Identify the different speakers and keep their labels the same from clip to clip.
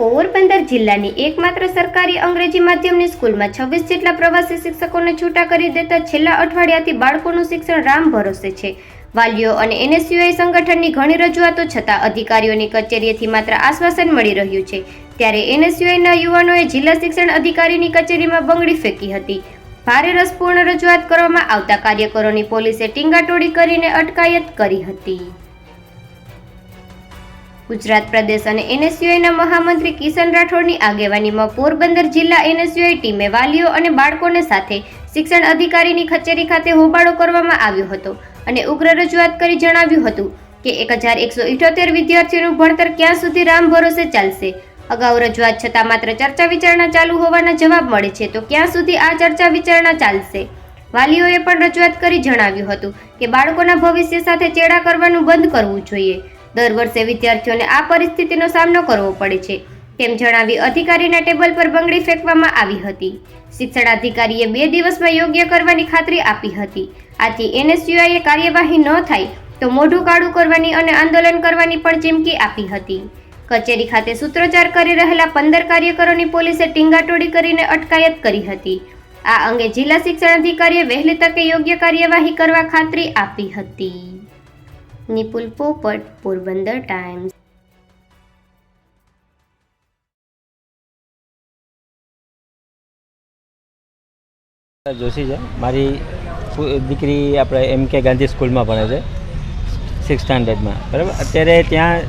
Speaker 1: પોરબંદર જિલ્લાની એકમાત્ર સરકારી અંગ્રેજી માધ્યમની સ્કૂલમાં છવ્વીસ જેટલા પ્રવાસી શિક્ષકોને છૂટા કરી દેતા છેલ્લા અઠવાડિયાથી બાળકોનું શિક્ષણ રામ ભરોસે છે. વાલીઓ અને એનએસયુઆઈ સંગઠનની ઘણી રજૂઆતો છતાં અધિકારીઓની કચેરીએથી માત્ર આશ્વાસન મળી રહ્યું છે. ત્યારે એનએસયુઆઈના યુવાનોએ જિલ્લા શિક્ષણ અધિકારીની કચેરીમાં બંગડી ફેંકી હતી. ભારે રસપૂર્ણ રજૂઆત કરવામાં આવતા કાર્યકરોની પોલીસે ટીંગાટોડી કરીને અટકાયત કરી હતી. ગુજરાત પ્રદેશ અને એનએસયુઆઈના મહામંત્રી કિશન રાઠોડની આગેવાનીમાં પોરબંદર જિલ્લા એનએસયુઆઈ ટીમે વાલીઓ અને બાળકોને સાથે શિક્ષણ અધિકારીની કચેરી ખાતે હોબાળો કરવામાં આવ્યો હતો અને ઉગ્ર રજૂઆત કરી જણાવ્યું હતું કે એક હજાર એકસો ઇઠોતેર વિદ્યાર્થીઓનું ભણતર ક્યાં સુધી રામ ભરોસે ચાલશે? અગાઉ રજૂઆત છતાં માત્ર ચર્ચા વિચારણા ચાલુ હોવાના જવાબ મળે છે તો ક્યાં સુધી આ ચર્ચા વિચારણા ચાલશે? વાલીઓએ પણ રજૂઆત કરી જણાવ્યું હતું કે બાળકોના ભવિષ્ય સાથે ચેડા કરવાનું બંધ કરવું જોઈએ. દર વર્ષે વિદ્યાર્થીઓને આ પરિસ્થિતિનો સામનો કરવો પડે છે, તેમ જણાવી અધિકારીના ટેબલ પર બંગડી ફેંકવામાં આવી હતી. શિક્ષણ અધિકારીએ બે દિવસમાં યોગ્ય કરવાની ખાતરી આપી હતી. આથી એનએસયુઆઈએ કાર્યવાહી ન થાય તો મોઢું કાળું કરવાની અને આંદોલન કરવાની પણ ચીમકી આપી હતી. કચેરી ખાતે સૂત્રોચ્ચાર કરી રહેલા પંદર કાર્યકરોની પોલીસે ટીંગાટોડી કરીને અટકાયત કરી હતી. આ અંગે જિલ્લા શિક્ષણ અધિકારીએ વહેલી તકે યોગ્ય કાર્યવાહી કરવા ખાતરી આપી હતી. નિપુલ પોપટ, પોરબંદર ટાઈમ્સ.
Speaker 2: જોશી છે. મારી દીકરી આપણે એમ કે ગાંધી સ્કૂલમાં ભણે છે. સિક્સ સ્ટાન્ડર્ડમાં બરાબર? અત્યારે ત્યાં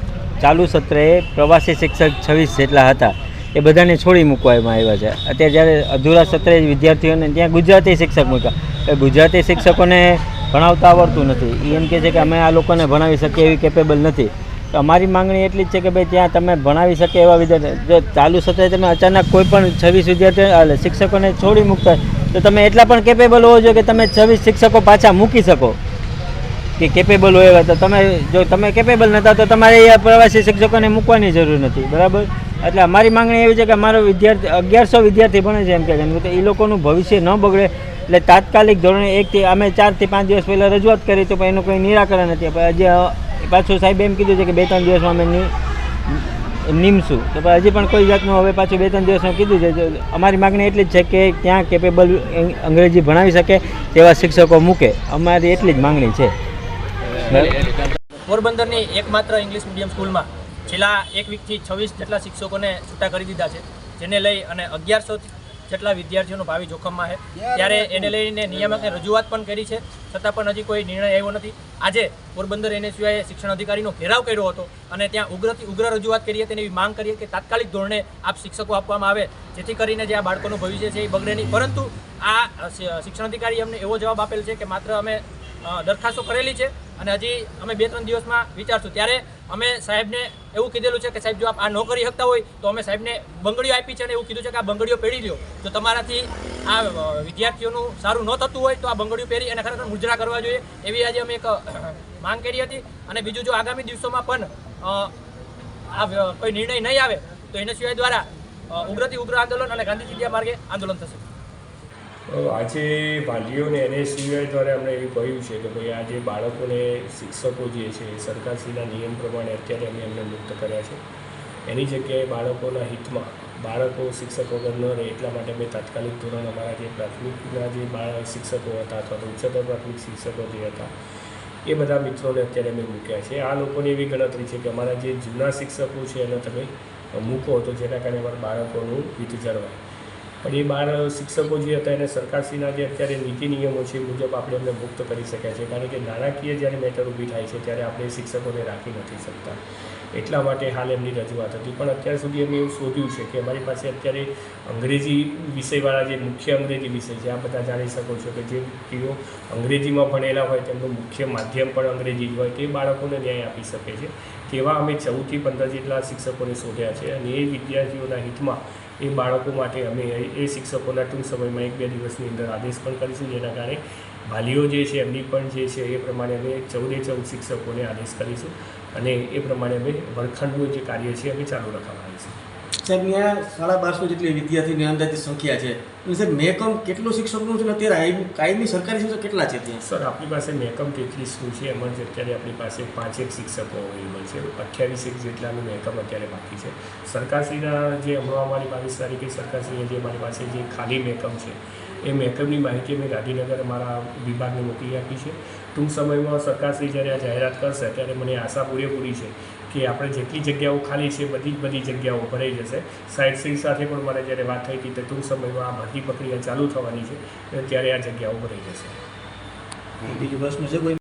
Speaker 2: ચાલુ સત્રે પ્રવાસી શિક્ષક છવ્વીસ જેટલા હતા. એ બધાને છોડી મૂકવામાં આવ્યા છે. અત્યારે જ્યારે અધૂરા સત્રે વિદ્યાર્થીઓને ત્યાં ગુજરાતી શિક્ષક મૂક્યા. ગુજરાતી શિક્ષકોને ભણાવતા આવડતું નથી. એ એમ કહે છે કે અમે આ લોકોને ભણાવી શકીએ એવી કેપેબલ નથી. તો અમારી માંગણી એટલી જ છે કે ભાઈ, ત્યાં તમે ભણાવી શકે એવા વિદ્યાર્થી જો ચાલુ સત્રે તમે અચાનક કોઈ પણ છવ્વીસ વિદ્યાર્થીઓ એટલે શિક્ષકોને છોડી મૂકતા તો તમે એટલા પણ કેપેબલ હોવો જોઈએ કે તમે છવ્વીસ શિક્ષકો પાછા મૂકી શકો. કે કેપેબલ હોય એવા. તો તમે, જો તમે કેપેબલ નહોતા તો તમારે એ પ્રવાસી શિક્ષકોને મૂકવાની જરૂર નથી. બરાબર? એટલે અમારી માંગણી એવી છે કે અમારો વિદ્યાર્થી, અગિયારસો વિદ્યાર્થી ભણે છે એમ કે તો એ લોકોનું ભવિષ્ય ન બગડે. એટલે તાત્કાલિક ધોરણે એકથી અમે ચારથી પાંચ દિવસ પહેલાં રજૂઆત કરી તો એનું કોઈ નિરાકરણ નથી. હજી પાછું સાહેબ એમ કીધું છે કે બે ત્રણ દિવસમાં અમે નીમશું. તો હજી પણ કોઈ જાતનું હવે પાછું બે ત્રણ દિવસનું કીધું છે. અમારી માગણી એટલી જ છે કે ત્યાં કેપેબલ અંગ્રેજી ભણાવી શકે તેવા શિક્ષકો મૂકે. અમારી એટલી જ માગણી છે.
Speaker 3: પોરબંદરની એકમાત્ર ઇંગ્લિશ મીડિયમ સ્કૂલમાં છેલ્લા એક વીકથી છવ્વીસ જેટલા શિક્ષકોને છૂટા કરી દીધા છે, જેને લઈ અને અગિયારસો જેટલા વિદ્યાર્થીઓનું ભાવિ જોખમમાં છે. ત્યારે એને લઈને નિયામકને રજૂઆત પણ કરી છે, છતાં પણ હજી કોઈ નિર્ણય આવ્યો નથી. આજે પોરબંદર એનએસયુઆઈએ શિક્ષણ અધિકારીનો ઘેરાવ કર્યો હતો અને ત્યાં ઉગ્રથી ઉગ્ર રજૂઆત કરીએ તેની માંગ કરીએ કે તાત્કાલિક ધોરણે આપ શિક્ષકો આપવામાં આવે, જેથી કરીને જે આ બાળકોનું ભવિષ્ય છે એ બગડે નહીં. પરંતુ આ શિક્ષણ અધિકારી અમને એવો જવાબ આપેલ છે કે માત્ર અમે દરખાસ્તો કરેલી છે અને હજી અમે બે ત્રણ દિવસમાં વિચારશું. ત્યારે અમે સાહેબને એવું કીધેલું છે કે સાહેબ, જો આપ આ ન કરી શકતા હોય, તો અમે સાહેબને બંગડીઓ આપી છે અને એવું કીધું છે કે આ બંગડીઓ પહેરી લો જો તમારાથી આ વિદ્યાર્થીઓનું સારું ન થતું હોય, તો આ બંગડીઓ પહેરી અને ખરેખર મુજરા કરવા જોઈએ એવી આજે અમે એક માંગ કરી હતી. અને બીજું, જો આગામી દિવસોમાં પણ આ કોઈ નિર્ણય નહીં આવે, તો એના સિવાય દ્વારા ઉગ્રથી ઉગ્ર આંદોલન અને ગાંધીજી માર્ગે આંદોલન થશે.
Speaker 4: તો આજે વાલીઓને એનએસયુઆઈ દ્વારા અમને એવું કહ્યું છે કે ભાઈ આજે બાળકોને શિક્ષકો જે છે, સરકારશ્રીના નિયમ પ્રમાણે અત્યારે અમે એમને મુક્ત કર્યા છે. એની જગ્યાએ બાળકોના હિતમાં બાળકો શિક્ષક વગર ન રહે એટલા માટે અમે તાત્કાલિક ધોરણ અમારા જે પ્રાથમિકના જે બાળ શિક્ષકો હતા અથવા તો ઉચ્ચતર પ્રાથમિક શિક્ષકો જે હતા, એ બધા મિત્રોને અત્યારે અમે મૂક્યા છે. આ લોકોની એવી ગણતરી છે કે અમારા જે જૂના શિક્ષકો છે એને તમે મૂકો તો જેના કારણે અમારા બાળકોનું હિત જળવાય. પણ એ બાળ શિક્ષકો જે હતા એને સરકારશ્રીના જે અત્યારે નીતિ નિયમો છે એ મુજબ આપણે એમને મુક્ત કરી શક્યા છે. કારણ કે નાણાકીય જ્યારે મેટર ઊભી થાય છે ત્યારે આપણે શિક્ષકોને રાખી નથી શકતા. એટલા માટે હાલ એમની રજૂઆત હતી. પણ અત્યાર સુધી અમે એવું શોધ્યું છે કે અમારી પાસે અત્યારે અંગ્રેજી વિષયવાળા જે મુખ્ય અંગ્રેજી વિષય છે, આ બધા જાણી શકો છો કે જે તેઓ અંગ્રેજીમાં ભણેલા હોય તેમનું મુખ્ય માધ્યમ પણ અંગ્રેજી જ હોય તે બાળકોને ન્યાય આપી શકે છે. તેવા અમે ચૌદથી પંદર જેટલા શિક્ષકોને શોધ્યા છે અને એ વિદ્યાર્થીઓના હિતમાં એ બાળકો માટે અમે એ શિક્ષકોના ટૂંક સમયમાં એક બે દિવસની અંદર આદેશ પણ કરીશું, જેના કારણે વાલીઓ જે છે, એમની પણ જે છે, એ પ્રમાણે અમે ચૌદે ચૌદ શિક્ષકોને આદેશ કરીશું અને એ પ્રમાણે અમે વર્ગખંડનું જે કાર્ય છે, અમે ચાલુ રાખવા આવીશું
Speaker 5: સાહેબ ત્યાં સાડા બારસો જેટલી વિદ્યાર્થીની અંદાજિત સંખ્યા છે. અને સાહેબ, મેકમ કેટલું શિક્ષકનું છે ને અત્યારે કાયમી સરકારી શિક્ષક કેટલા છે ત્યાં?
Speaker 4: સર, આપણી પાસે મેકમ તેત્રીસનું છે એમાં જ અત્યારે આપણી પાસે પાંચેક શિક્ષકો અવેલેબલ છે. અઠ્યાવીસ એક જેટલાનું મેકમ અત્યારે બાકી છે. સરકારશ્રીના જે હમણાં અમારી બાવીસ તારીખે સરકારશ્રીએ જે અમારી પાસે જે ખાલી મેકમ છે, એ મેકમની માહિતી અમે ગાંધીનગર અમારા વિભાગને મોકલી આપી છે. ટૂંક સમયમાં સરકારશ્રી જ્યારે આ જાહેરાત કરશે, ત્યારે મને આશા પૂરેપૂરી છે કે આપણે જેટલી જગ્યાઓ ખાલી છે, બધી જ બધી જગ્યાઓ ભરાઈ જશે. સાઇટશ્રી સાથે પણ મારે જ્યારે વાત થઈ હતી, તો ટૂંક સમયમાં આ ભરતી પ્રક્રિયા ચાલુ થવાની છે, ત્યારે આ જગ્યાઓ ભરાઈ જશે.
Speaker 5: બીજી બસનું છે કોઈ